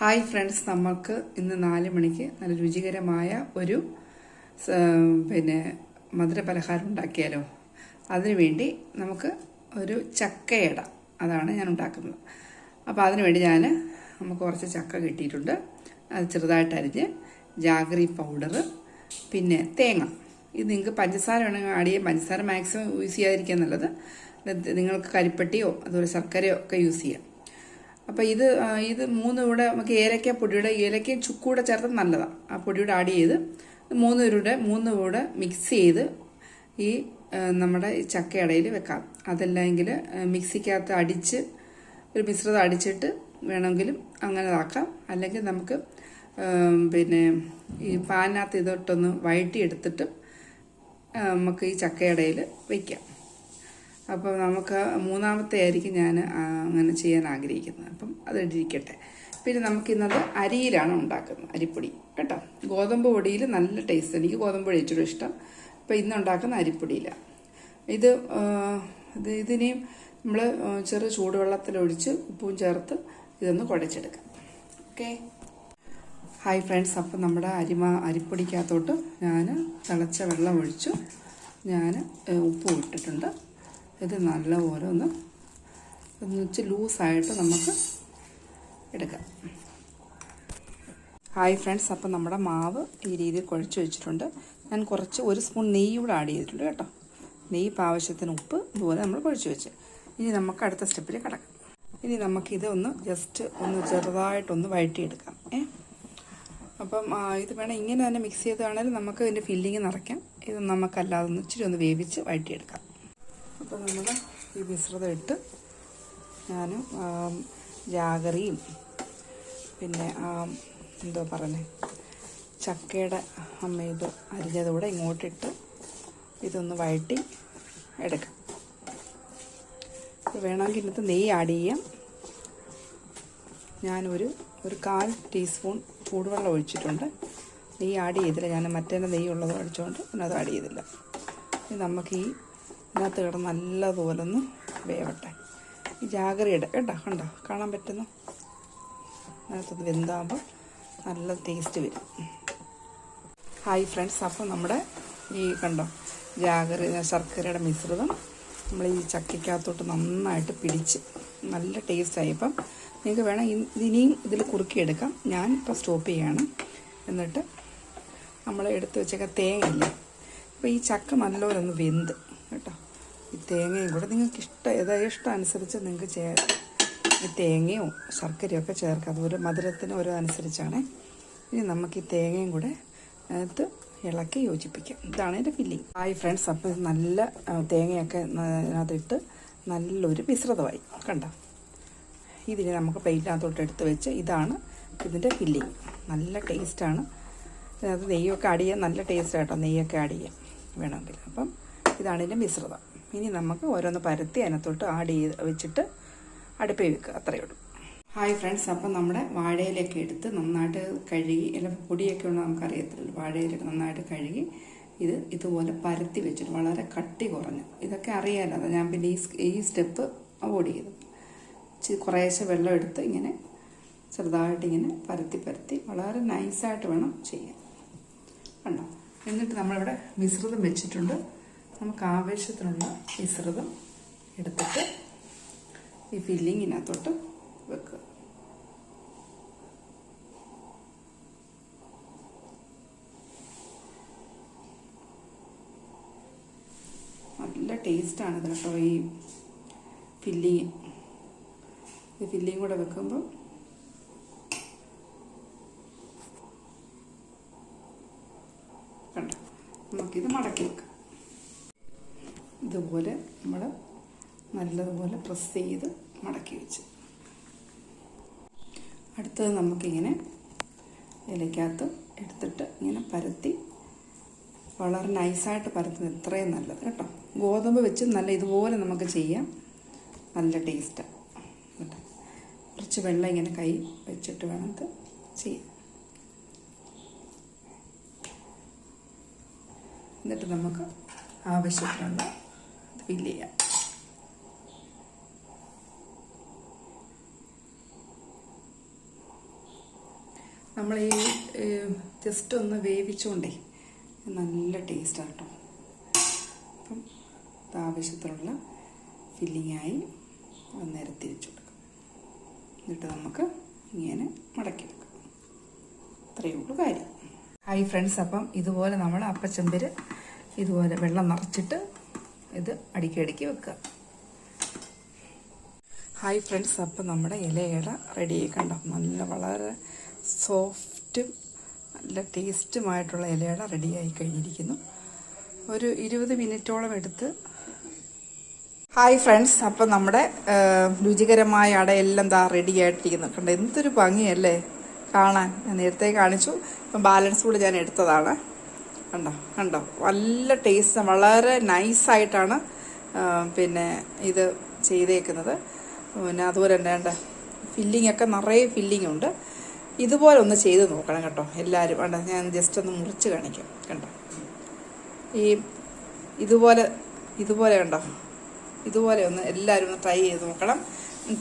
Hi friends നമുക്ക് ഇന്ന് നാല് മണിക്ക് നല്ല രുചികരമായ ഒരു പിന്നെ മധുര പലഹാരം ഉണ്ടാക്കിയാലോ അതിനുവേണ്ടി നമുക്ക് ഒരു ചക്കയട അതാണ് ഞാൻ ഉണ്ടാക്കുന്നത്. അപ്പോൾ അതിനുവേണ്ടി ഞാൻ നമുക്ക് കുറച്ച് ചക്ക കിട്ടിയിട്ടുണ്ട്. അത് ചെറുതായിട്ട് അരിഞ്ഞ് ജാഗ്രി പൗഡർ പിന്നെ തേങ്ങ. ഇത് നിങ്ങൾക്ക് പഞ്ചസാര വേണമെങ്കിൽ ആഡ് ചെയ്യാം. പഞ്ചസാര മാക്സിമം യൂസ് ചെയ്യാതിരിക്കുക എന്നുള്ളത് നിങ്ങൾക്ക് കരിപ്പട്ടിയോ അതുപോലെ ശർക്കരയോ ഒക്കെ യൂസ് ചെയ്യാം. അപ്പോൾ ഇത് ഇത് മൂന്നും കൂടെ നമുക്ക് ഏലക്ക പൊടിയുടെ ഏലക്കയും ചുക്കൂടെ ചേർത്ത് നല്ലതാണ് ആ പൊടിയുടെ ആഡ് ചെയ്ത് മൂന്ന് പേരുടെ മൂന്ന് കൂടെ മിക്സ് ചെയ്ത് ഈ നമ്മുടെ ചക്കയടയിൽ വെക്കാം. അതല്ലെങ്കിൽ മിക്സിക്കകത്ത് അടിച്ച് ഒരു മിശ്രിതം അടിച്ചിട്ട് വേണമെങ്കിലും അങ്ങനെ ആക്കാം. അല്ലെങ്കിൽ നമുക്ക് പിന്നെ ഈ പാനിനകത്ത് ഇതൊട്ടൊന്ന് വഴറ്റി എടുത്തിട്ട് നമുക്ക് ഈ ചക്കയടയിൽ വയ്ക്കാം അപ്പോൾ നമുക്ക് മൂന്നാമത്തെ ആയിരിക്കും ഞാൻ അങ്ങനെ ചെയ്യാൻ ആഗ്രഹിക്കുന്നത്. അപ്പം അത് ഇരിക്കട്ടെ പിന്നെ നമുക്കിന്നത് അരിയിലാണ് ഉണ്ടാക്കുന്നത് അരിപ്പൊടി. കേട്ടോ? ഗോതമ്പ് പൊടിയിൽ നല്ല ടേസ്റ്റ് എനിക്ക് ഗോതമ്പ് പൊടി ഏറ്റവും ഇഷ്ടം. അപ്പോൾ ഇന്ന് ഉണ്ടാക്കുന്ന അരിപ്പൊടിയിലാണ് ഇത് ഇത് ഇതിനെയും നമ്മൾ ചെറു ചൂടുവെള്ളത്തിലൊഴിച്ച് ഉപ്പും ചേർത്ത് ഇതൊന്ന് കുഴച്ചെടുക്കാം. ഓക്കെ? Hi friends. അപ്പം നമ്മുടെ അരിമ അരിപ്പൊടിക്കകത്തോട്ട് ഞാൻ തിളച്ച വെള്ളം ഒഴിച്ചു. ഞാൻ ഉപ്പ് ഇട്ടിട്ടുണ്ട്. ഇത് നല്ലപോലെ ഒന്ന് ഒന്ന് വെച്ച് ലൂസായിട്ട് നമുക്ക് എടുക്കാം. ഹായ് ഫ്രണ്ട്സ് അപ്പം നമ്മുടെ മാവ് ഈ രീതിയിൽ കുഴച്ച് വെച്ചിട്ടുണ്ട്. ഞാൻ കുറച്ച് ഒരു സ്പൂൺ നെയ്യ് കൂടെ ആഡ് ചെയ്തിട്ടുണ്ട് കേട്ടോ. നെയ്യ് ആവശ്യത്തിന് ഉപ്പ് ഇതുപോലെ നമ്മൾ കുഴച്ച് വെച്ച്. ഇനി നമുക്ക് അടുത്ത സ്റ്റെപ്പിൽ കിടക്കാം. ഇനി നമുക്കിത് ഒന്ന് ജസ്റ്റ് ഒന്ന് ചെറുതായിട്ടൊന്ന് വഴറ്റിയെടുക്കാം ഏ? അപ്പം ഇത് വേണം ഇങ്ങനെ തന്നെ മിക്സ് ചെയ്താണെങ്കിൽ നമുക്ക് ഇതിന്റെ ഫില്ലിങ് നിറയ്ക്കാം. ഇത് നമുക്കല്ലാതെ ഒന്ന് ഇച്ചിരി ഒന്ന് വേവിച്ച് വഴറ്റിയെടുക്കാം. അപ്പം നമ്മൾ ഈ മിശ്രിതം ഇട്ട് ഞാൻ ജാഗറിയും പിന്നെ എന്തോ പറഞ്ഞേ ചക്കയുടെ അമ്മ ഇത് അരിഞ്ഞതുകൂടെ ഇങ്ങോട്ടിട്ട് ഇതൊന്ന് വഴറ്റി എടുക്കാം. അപ്പോൾ വേണമെങ്കിൽ ഇന്നത്തെ നെയ്യ് ആഡ് ചെയ്യാം. ഞാനൊരു ഒരു കാൽ ടീസ്പൂൺ ചൂടുവെള്ളം ഒഴിച്ചിട്ടുണ്ട്. നെയ്യ് ആഡ് ചെയ്തില്ല. ഞാൻ മറ്റേ നെയ്യ് ഉള്ളത് ഒഴിച്ചുകൊണ്ട് പിന്നെ അത് ആഡ് ചെയ്തില്ല. നമുക്ക് ഈ ഇതിനകത്ത് കിടന്ന് നല്ലതുപോലെ ഒന്ന് വേവട്ടെ. ഈ ജാഗ്രയുടെ കേട്ടോ കണ്ടോ? കാണാൻ പറ്റുന്നു? അതിനകത്ത് വെന്താകുമ്പോൾ നല്ല ടേസ്റ്റ് വരും. ഹായ് ഫ്രണ്ട്സ് അപ്പോൾ നമ്മുടെ ഈ കണ്ടോ ജാഗ്ര ശർക്കരയുടെ മിശ്രിതം നമ്മൾ ഈ ചക്കയ്ക്കകത്തോട്ട് നന്നായിട്ട് പിടിച്ച് നല്ല ടേസ്റ്റായി ഇപ്പം നിങ്ങൾക്ക് വേണം ഇനിയും ഇതിൽ കുറുക്കിയെടുക്കാം. ഞാൻ ഇപ്പോൾ സ്റ്റോപ്പ് ചെയ്യാണ്. എന്നിട്ട് നമ്മൾ എടുത്ത് വെച്ചേക്ക തേങ്ങയില്ലേ? അപ്പോൾ ഈ ചക്ക നല്ലപോലെ ഒന്ന് വെന്ത് കേട്ടോ. ഈ തേങ്ങയും കൂടെ നിങ്ങൾക്ക് ഇഷ്ടം ഏതാ ഇഷ്ടം അനുസരിച്ച് നിങ്ങൾക്ക് ചേ ഈ തേങ്ങയും ശർക്കരയും ഒക്കെ ചേർക്കാം. അതുപോലെ മധുരത്തിന് ഓരോ അനുസരിച്ചാണ്. ഇനി നമുക്ക് ഈ തേങ്ങയും കൂടെ അതിനകത്ത് ഇളക്കി യോജിപ്പിക്കാം. ഇതാണ് എന്റെ ഫില്ലിങ് ഹായ് ഫ്രണ്ട്സ് അപ്പം നല്ല തേങ്ങയൊക്കെ അതിനകത്തിട്ട് നല്ലൊരു മിശ്രിതമായി. കണ്ടോ? ഇതിനെ നമുക്ക് പ്ലേറ്റിനകത്തോട്ട് എടുത്ത് വെച്ച് ഇതാണ് ഇതിന്റെ ഫില്ലിങ് നല്ല ടേസ്റ്റാണ് അത് നെയ്യൊക്കെ ആഡ് ചെയ്യാൻ നല്ല ടേസ്റ്റ് കേട്ടോ. നെയ്യൊക്കെ ആഡ് ചെയ്യാം വേണമെങ്കിൽ. അപ്പം ഇതാണ് ഇതിന്റെ മിശ്രിതം. ഇനി നമുക്ക് ഓരോന്ന് പരത്തി അതിനകത്തോട്ട് ആഡ് ചെയ്ത് വെച്ചിട്ട് അടുപ്പിൽ വെക്കുക. അത്രയേ ഉള്ളൂ. ഹായ് ഫ്രണ്ട്സ് അപ്പം നമ്മുടെ വാഴയിലൊക്കെ എടുത്ത് നന്നായിട്ട് കഴുകി അല്ല പൊടിയൊക്കെ ഉണ്ടോ നമുക്കറിയത്തില്ല വാഴയിലൊക്കെ നന്നായിട്ട് കഴുകി ഇത് ഇതുപോലെ പരത്തി വെച്ചിട്ട് വളരെ കട്ടി കുറഞ്ഞു. ഇതൊക്കെ അറിയാമല്ലോ ഞാൻ പിന്നെ ഈ ഈ സ്റ്റെപ്പ് അവോയ്ഡ് ചെയ്തു. കുറേശ്ശെ വെള്ളം എടുത്ത് ഇങ്ങനെ ചെറുതായിട്ട് ഇങ്ങനെ പരത്തി പരത്തി വളരെ നൈസായിട്ട് വേണം ചെയ്യാൻ. കണ്ടോ? എന്നിട്ട് നമ്മളിവിടെ മിശ്രിതം വെച്ചിട്ടുണ്ട്. നമുക്ക് ആവശ്യത്തിനുള്ള മിശ്രിതം എടുത്തിട്ട് ഈ ഫില്ലിങ്ങിനകത്തോട്ട് വെക്കുക. നല്ല ടേസ്റ്റാണ് ഇത് കേട്ടോ ഈ ഫില്ലിങ് ഈ ഫില്ലിങ് കൂടെ വെക്കുമ്പോൾ കണ്ടോ? നമുക്കിത് മടക്കി വെക്കാം. ഇതുപോലെ നമ്മൾ നല്ലതുപോലെ പ്രസ് ചെയ്ത് മടക്കി വെച്ച്. അടുത്തത് നമുക്കിങ്ങനെ ഇലയ്ക്കകത്ത് എടുത്തിട്ട് ഇങ്ങനെ പരത്തി വളരെ നൈസായിട്ട് പരത്തുന്നത് ഇത്രയും നല്ലത് കേട്ടോ. ഗോതമ്പ് വെച്ച് നല്ല ഇതുപോലെ നമുക്ക് ചെയ്യാം. നല്ല ടേസ്റ്റാണ് കേട്ടോ. കുറച്ച് വെള്ളം ഇങ്ങനെ കൈ വെച്ചിട്ട് വേണം ഇത് ചെയ്യാം എന്നിട്ട് നമുക്ക് ആവശ്യത്തിനുള്ള ഫില്ല് ചെയ്യാം. നമ്മൾ ഈ ജസ്റ്റ് ഒന്ന് വേവിച്ചുകൊണ്ടേ നല്ല ടേസ്റ്റാണ് കേട്ടോ അപ്പം ആവശ്യത്തിലുള്ള ഫില്ലിങ്ങായി ഒന്ന് നിരത്തി വെച്ച് കൊടുക്കാം. എന്നിട്ട് നമുക്ക് ഇങ്ങനെ മടക്കി വെക്കാം അത്രയേ ഉള്ളൂ കാര്യം. ഹായ് ഫ്രണ്ട്സ് അപ്പം ഇതുപോലെ നമ്മൾ അപ്പച്ചമ്പിൽ ഇതുപോലെ വെള്ളം നിറച്ചിട്ട് ഇത് അടുക്കി അടുക്കി വെക്കുക. ഹായ് ഫ്രണ്ട്സ് അപ്പം നമ്മുടെ ഇലയട റെഡി കണ്ടോ? നല്ല വളരെ സോഫ്റ്റും നല്ല ടേസ്റ്റുമായിട്ടുള്ള ഇലയട റെഡിയായി കഴിഞ്ഞിരിക്കുന്നു. ഒരു ഇരുപത് മിനിറ്റോളം എടുത്ത്. ഹായ് ഫ്രണ്ട്സ് അപ്പം നമ്മുടെ രുചികരമായ അടയെല്ലാം എന്താ റെഡി ആയിട്ടിരിക്കുന്നു. കണ്ടോ എന്തൊരു ഭംഗിയല്ലേ കാണാൻ. ഞാൻ നേരത്തെ കാണിച്ചു. ഇപ്പം ബാലൻസ് കൂടി ഞാൻ എടുത്തതാണ്. കണ്ടോ കണ്ടോ? നല്ല ടേസ്റ്റ് വളരെ നൈസായിട്ടാണ് പിന്നെ ഇത് ചെയ്തേക്കുന്നത്. പിന്നെ അതുപോലെ തന്നെ വേണ്ട ഫില്ലിംഗ് ഒക്കെ നിറയെ ഫില്ലിംഗ് ഉണ്ട്. ഇതുപോലെ ഒന്ന് ചെയ്ത് നോക്കണം കേട്ടോ എല്ലാവരും വേണ്ട ഞാൻ ജസ്റ്റ് ഒന്ന് മുറിച്ച് കാണിക്കാം കണ്ടോ? ഈ ഇതുപോലെ ഇതുപോലെ ഉണ്ടോ ഇതുപോലെ ഒന്ന് എല്ലാവരും ഒന്ന് ട്രൈ ചെയ്ത് നോക്കണം.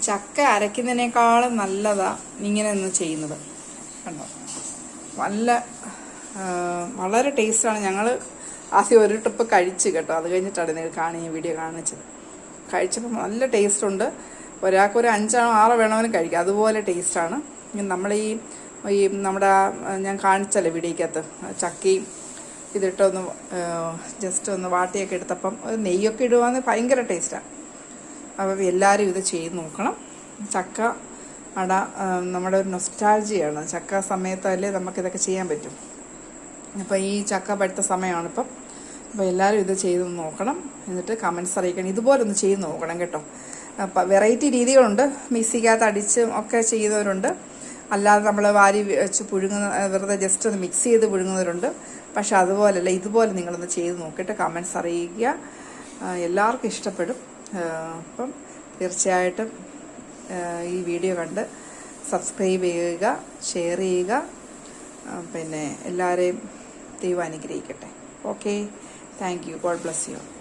ചക്ക അരയ്ക്കുന്നതിനേക്കാളും നല്ലതാണ് ഇങ്ങനെ ഒന്ന് ചെയ്യുന്നത് കണ്ടോ? നല്ല വളരെ ടേസ്റ്റാണ്. ഞങ്ങൾ ആദ്യം ഒരു ട്രിപ്പ് കഴിച്ച് കേട്ടോ. അത് കഴിഞ്ഞിട്ടാണ് നിങ്ങൾ കാണി വീഡിയോ കാണിച്ചത്. കഴിച്ചപ്പോൾ നല്ല ടേസ്റ്റുണ്ട്. ഒരാൾക്ക് ഒരു അഞ്ചാണോ ആറോ വേണമെങ്കിലും കഴിക്കാം. അതുപോലെ ടേസ്റ്റാണ്. നമ്മൾ ഈ ഈ നമ്മുടെ ഞാൻ കാണിച്ചല്ലേ വീഡിയോക്കകത്ത്. ചക്കയും ഇതിട്ടൊന്ന് ജസ്റ്റ് ഒന്ന് വാട്ടിയൊക്കെ എടുത്തപ്പം ഒരു നെയ്യൊക്കെ ഇടുവാന്ന് ഭയങ്കര ടേസ്റ്റാണ് അപ്പം എല്ലാവരും ഇത് ചെയ്ത് നോക്കണം. ചക്ക അട നമ്മുടെ ഒരു നൊസ്റ്റാൾജിയാണ് ചക്ക സമയത്തല്ലേ നമുക്കിതൊക്കെ ചെയ്യാൻ പറ്റും. അപ്പോൾ ഈ ചക്ക പഴുത്ത സമയമാണിപ്പം അപ്പോൾ എല്ലാവരും ഇത് ചെയ്ത് നോക്കണം. എന്നിട്ട് കമൻസ് അറിയിക്കണം. ഇതുപോലെ ഒന്ന് ചെയ്ത് നോക്കണം കേട്ടോ. അപ്പം വെറൈറ്റി രീതികളുണ്ട്. മിക്സിക്കകത്ത് അടിച്ച് ഒക്കെ ചെയ്യുന്നവരുണ്ട് അല്ലാതെ നമ്മൾ വാരി വെച്ച് പുഴുങ്ങുന്ന വെറുതെ ജസ്റ്റ് ഒന്ന് മിക്സ് ചെയ്ത് പുഴുങ്ങുന്നവരുണ്ട്. പക്ഷെ അതുപോലല്ല ഇതുപോലെ നിങ്ങളൊന്ന് ചെയ്ത് നോക്കിയിട്ട് കമൻസ് അറിയിക്കുക. എല്ലാവർക്കും ഇഷ്ടപ്പെടും. അപ്പം തീർച്ചയായിട്ടും ഈ വീഡിയോ കണ്ട് സബ്സ്ക്രൈബ് ചെയ്യുക ഷെയർ ചെയ്യുക. പിന്നെ എല്ലാവരെയും ദൈവം അനുഗ്രഹിക്കട്ടെ. Okay thank you God bless you